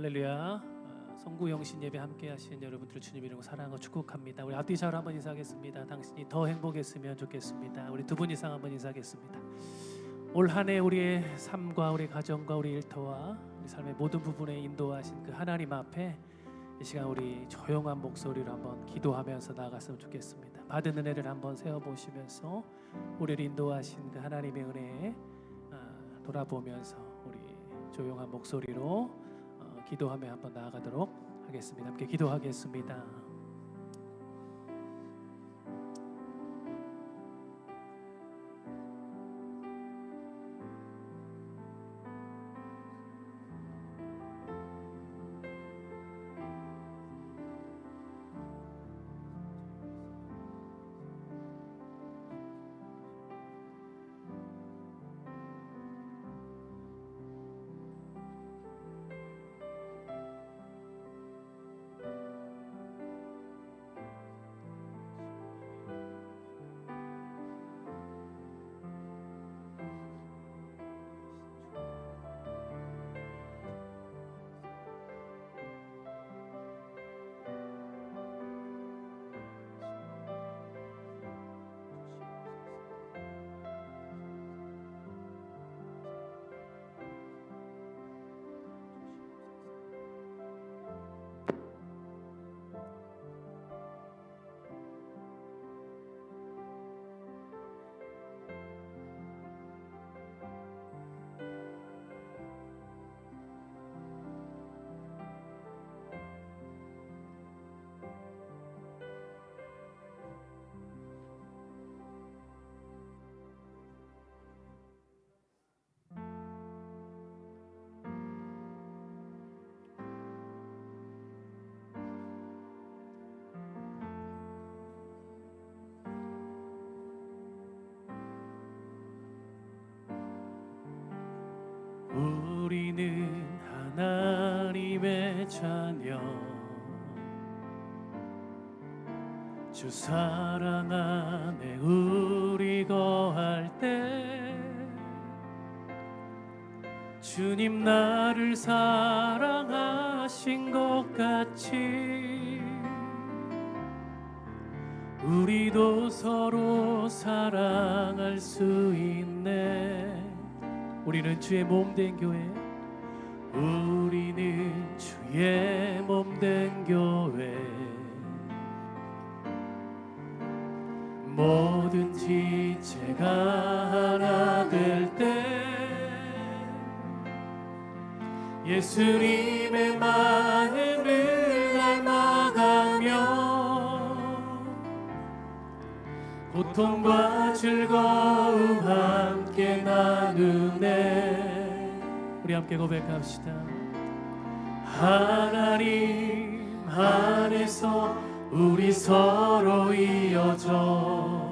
할렐루야. 어, 성구 영신 예배 함께 하시는 여러분들 주님 이름으로 사랑하고 축복합니다. 우리 앞뒤 잘 한번 인사하겠습니다. 당신이 더 행복했으면 좋겠습니다. 우리 두 분 이상 한번 인사하겠습니다. 올 한해 우리의 삶과 우리 가정과 우리 일터와 우리 삶의 모든 부분에 인도하신 그 하나님 앞에 이 시간 우리 조용한 목소리로 한번 기도하면서 나아갔으면 좋겠습니다. 받은 은혜를 한번 세어 보시면서 우리를 인도하신 그 하나님의 은혜에 아, 돌아보면서 우리 조용한 목소리로 어, 기도하며 한번 나아가도록 하겠습니다. 함께 기도하겠습니다. 하나님의 자녀 주 사랑 안에 우리 거할 때 주님 나를 사랑하신 것 같이 우리도 서로 사랑할 수 있네. 우리는 주의 몸 된 교회 주의 몸된 교회. 뭐든지 제가 하나 될 때 예수님의 마음을 닮아가며 고통과 즐거움 함께 나누네. 우리 함께 고백합시다 하나님 안에서 우리 서로 이어져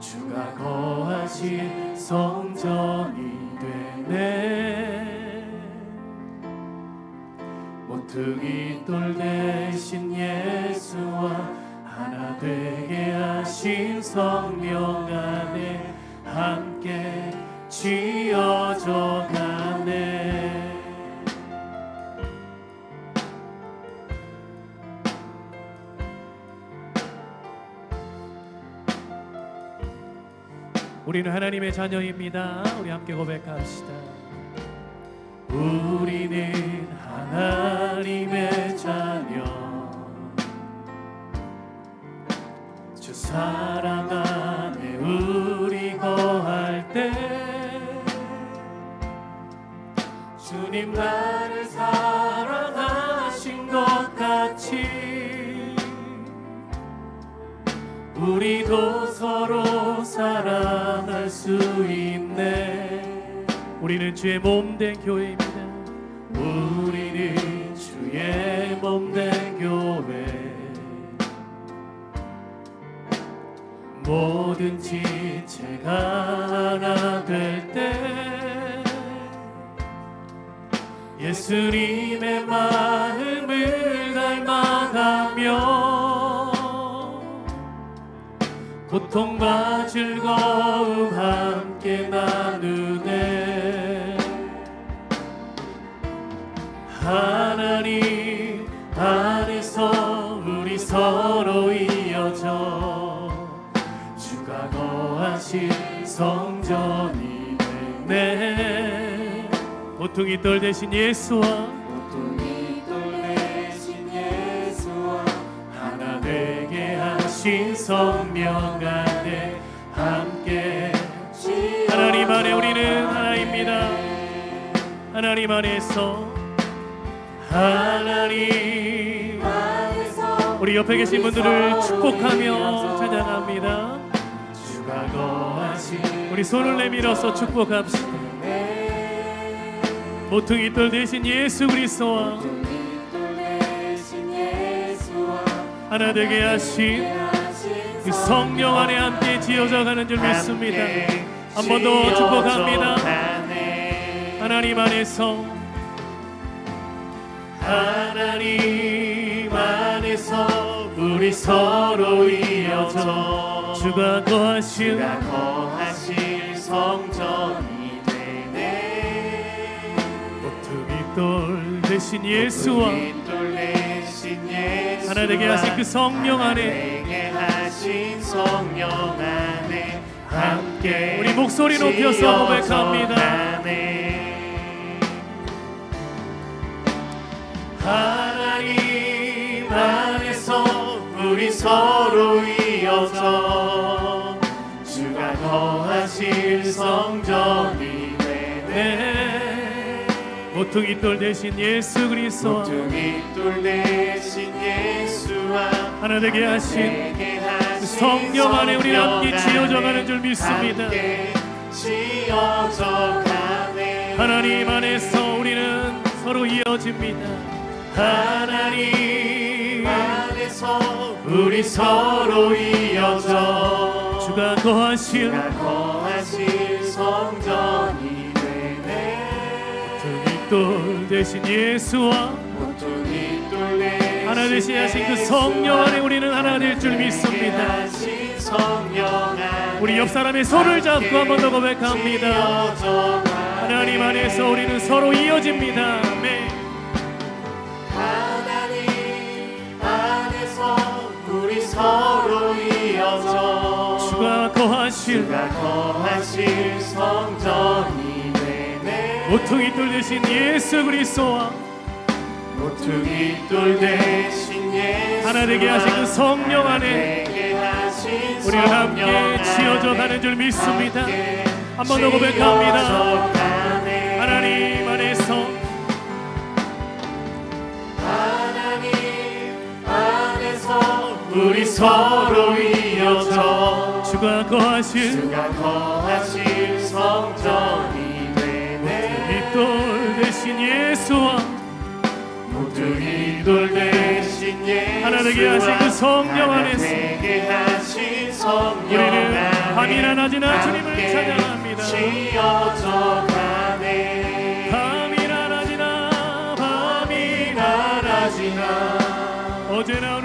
주가 거하신 성전이 되네. 모퉁이 돌 대신 예수와 하나 되게 하신 성령 안에 함께 지어져 가 우리는 하나님의 자녀입니다. 우리 함께 고백합시다. 우리는 하나님의 자녀 주 사랑 안에 우리 거할 때 주님 나를 사랑하신 것 같이 우리도 우리는 주의 몸된 교회입니다. 우리는 주의 몸된 교회. 뭐든지 제가 하나 될 때 예수님의 마음을 닮아가며 고통과 즐거움 하나님 안에서 우리 서로 이어져 주가 거하신 성전이 되네. 모퉁이 돌 대신 예수와 보통이 돌 대신 예수와 하나 되게 하신 성령 안에 함께 하나님 안에 우리는 하나입니다. 하나님 안에서 하나님 우리 옆에 계신 분들을 축복하며 찬양합니다 주가 거하신 우리 손을 내밀어서 축복합시다 모퉁이 돌 대신 예수 그리스도와 하나 되게 하신 그 성령 안에 함께 지어져 가는 줄 믿습니다. 한 번 더 축복합니다. 하나님 안에서 하나님 안에서 우리 서로 이어져 주가 거하신 거하실 성전이 되네 모퉁이 돌 대신 예수와 돌 대신 예수 하나 되게 하신 그 성령 안에 하신 성령 안에 함께 우리 목소리 높여서 고백합니다. 서로 이어져 주가 거하실 성전이 되네 네 모퉁이 돌 대신 예수 그리스도와 모퉁이 돌 대신 예수와 하나 되게 하신 그 성령 안에 우리 함께 지어져 가는 줄 믿습니다. 하나님 안에서 우리는 서로 이어집니다. 하나님 안에서 우리 서로 이어져 주가 거하신 주가 거하실 성전이 되네 모퉁이 돌 대신 예수와 모퉁이 돌 대신 하나 되시 하신 그 성령 안에 우리는 하나 될 줄 믿습니다. 우리 옆 사람의 손을 잡고 한 번 더 고백합니다. 하나님 안에서 우리는 서로 이어집니다. 아멘. 우리 서로 이어져 주가 거하신 주가 거하실 성전이 되네 모퉁이 돌 대신 예수 그리스도와 모퉁이 돌 대신 예수 하나 되게 하신 그 성령 안에 우리를 함께 지어져 가는 줄 믿습니다. 한 번 더 고백합니다. 하나님 안에 우리 서로 이어져. 주가 거하신 주가 거하실 성전이 되네. 이돌 대신 예수와 모퉁이 돌 대신 예수 하나 되게 하신 그 성령 안에서 우리는 밤이나 낮이나 주님을 찬양합니다. 지어져 가네. 밤이나 낮이나 밤이나 오늘도 어제나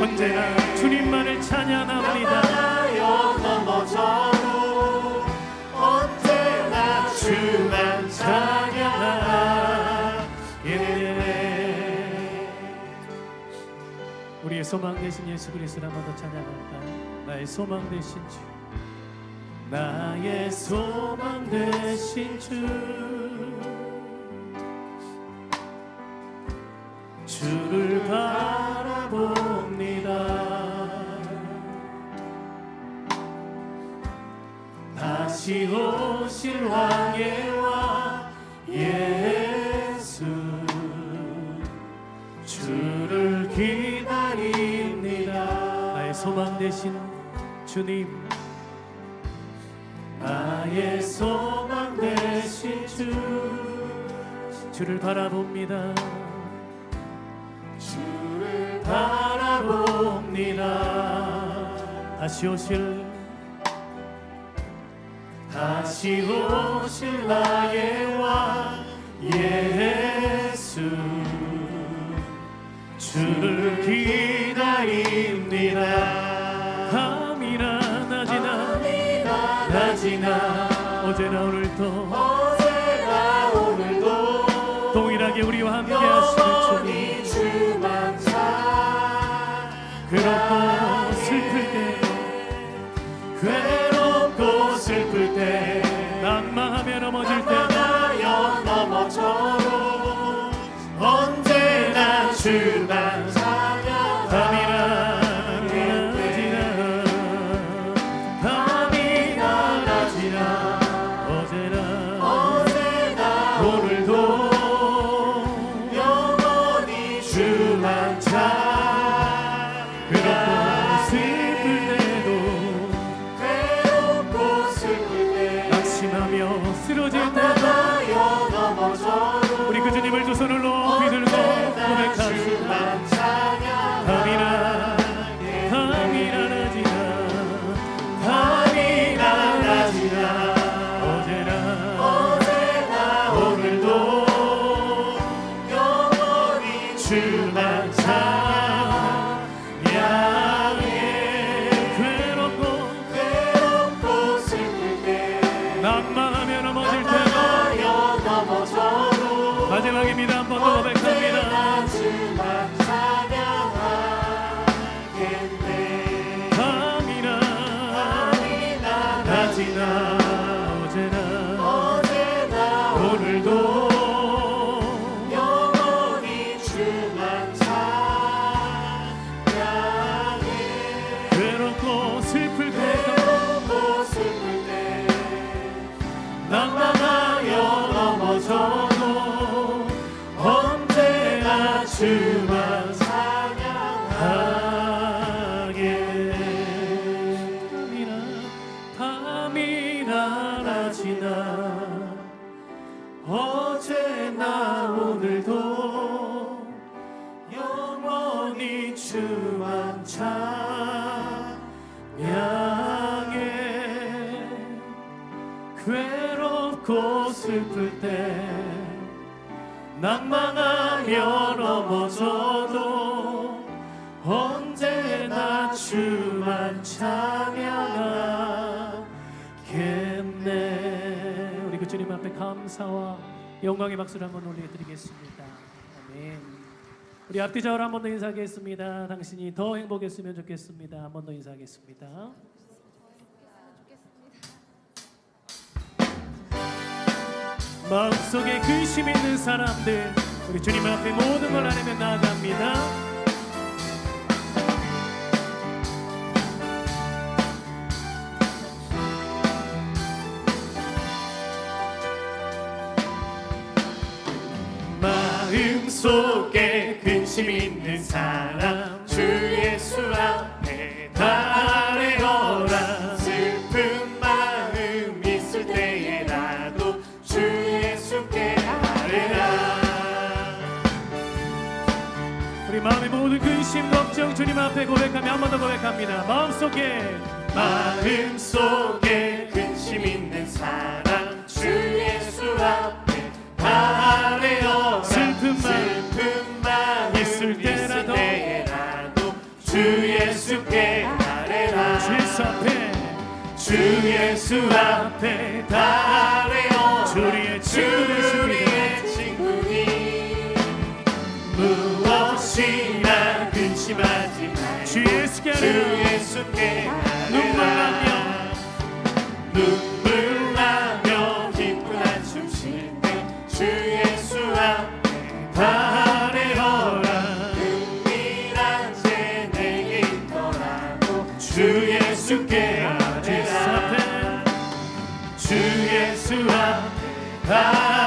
언제나 주님만을 찬양합니다. 나여 넘어져도 언제나 주만 찬양하겠네 우리의 소망 되신 예수 그리스도를 한번 더 찬양할까요? 나의 소망 되신 주 나의 소망 되신 주 왕 예수. 주를 소망 되신 주님. 나의 소망 되신 주. 주를 바라봅니다. 주를 바라봅니다. 다시 오실 다시 오실 나의 왕 예수. 주를 기다립니다. 밤이나 낮이나. 낮이나 어제나 오늘도 주만 찬양 감사와 영광의 박수를 한번 올려드리겠습니다. 아멘. 우리 앞뒤 좌우로 한번 더 인사하겠습니다. 당신이 더 행복했으면 좋겠습니다. 한번 더 인사하겠습니다. 마음속에 근심 있는 사람들 우리 주님 앞에 모든 걸 아내며 나아갑니다 속에 근심 있는 사람. 주 예수 앞에 달래어라. 슬픈 마음 있을 때에라도 주 예수께 아뢰라. 우리 마음의 모든 근심 걱정 주님 앞에 고백하며 한 번 더 고백합니다. 마음속에 마음속에 근심 있는 사람. 주 예수 앞에 예수께 아뢰라. 주 예수 앞에. 주 예수 앞에 아뢰어 주리의 주리의 친구니. 무엇이나 근심하지 말고 주 예수께 눈물 눈 주 예수께 아뢰라. 주 예수 앞에